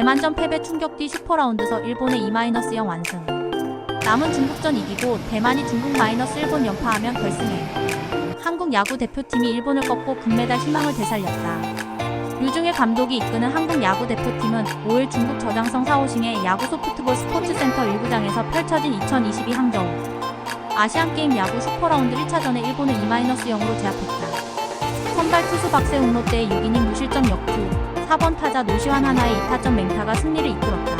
대만전 패배 충격 뒤 슈퍼라운드서 일본의 2-0 완승. 남은 중국전 이기고 대만이 중국 마이너스 일본 연파하면 결승에. 한국 야구 대표팀이 일본을 꺾고 금메달 희망을 되살렸다. 류중일 감독이 이끄는 한국 야구 대표팀은 5일 중국 저장성 사오싱의 야구 소프트볼 스포츠센터 1구장에서 펼쳐진 2022 항저우 아시안게임 야구 슈퍼라운드 1차전에 일본을 2-0으로 제압했다. 선발 투수 박세웅 롯데의 6이닝 무실점 역투 4번 타자 노시환 하나의 2타점 맹타가 승리를 이끌었다.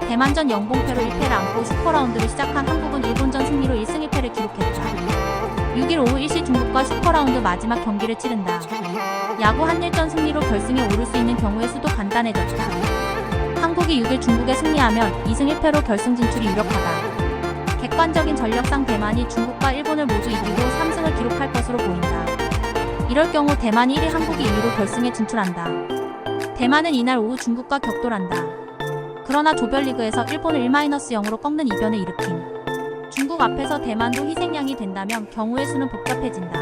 대만전 영봉패로 1패를 안고 슈퍼라운드를 시작한 한국은 일본전 승리로 1승 1패를 기록했다. 6일 오후 1시 중국과 슈퍼라운드 마지막 경기를 치른다. 야구 한일전 승리로 결승에 오를 수 있는 경우의 수도 간단해졌다. 한국이 6일 중국에 승리하면 2승 1패로 결승 진출이 유력하다. 객관적인 전력상 대만이 중국과 일본을 모두 이기고 3승을 기록할 것으로 보인다. 이럴 경우 대만이 1위 한국이 2위로 결승에 진출한다. 대만은 이날 오후 중국과 격돌한다. 그러나 조별리그에서 일본을 1-0으로 꺾는 이변을 일으킨 중국 앞에서 대만도 희생양이 된다면 경우의 수는 복잡해진다.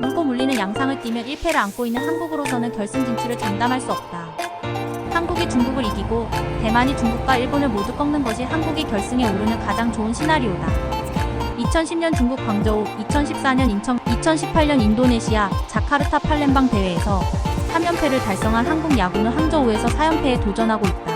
물고 물리는 양상을 띠며 1패를 안고 있는 한국으로서는 결승 진출을 장담할 수 없다. 한국이 중국을 이기고 대만이 중국과 일본을 모두 꺾는 것이 한국이 결승에 오르는 가장 좋은 시나리오다. 2010년 중국 광저우, 2014년 인천, 2018년 인도네시아 자카르타 팔렘방 대회에서 3연패를 달성한 한국 야구는 항저우에서 4연패에 도전하고 있다.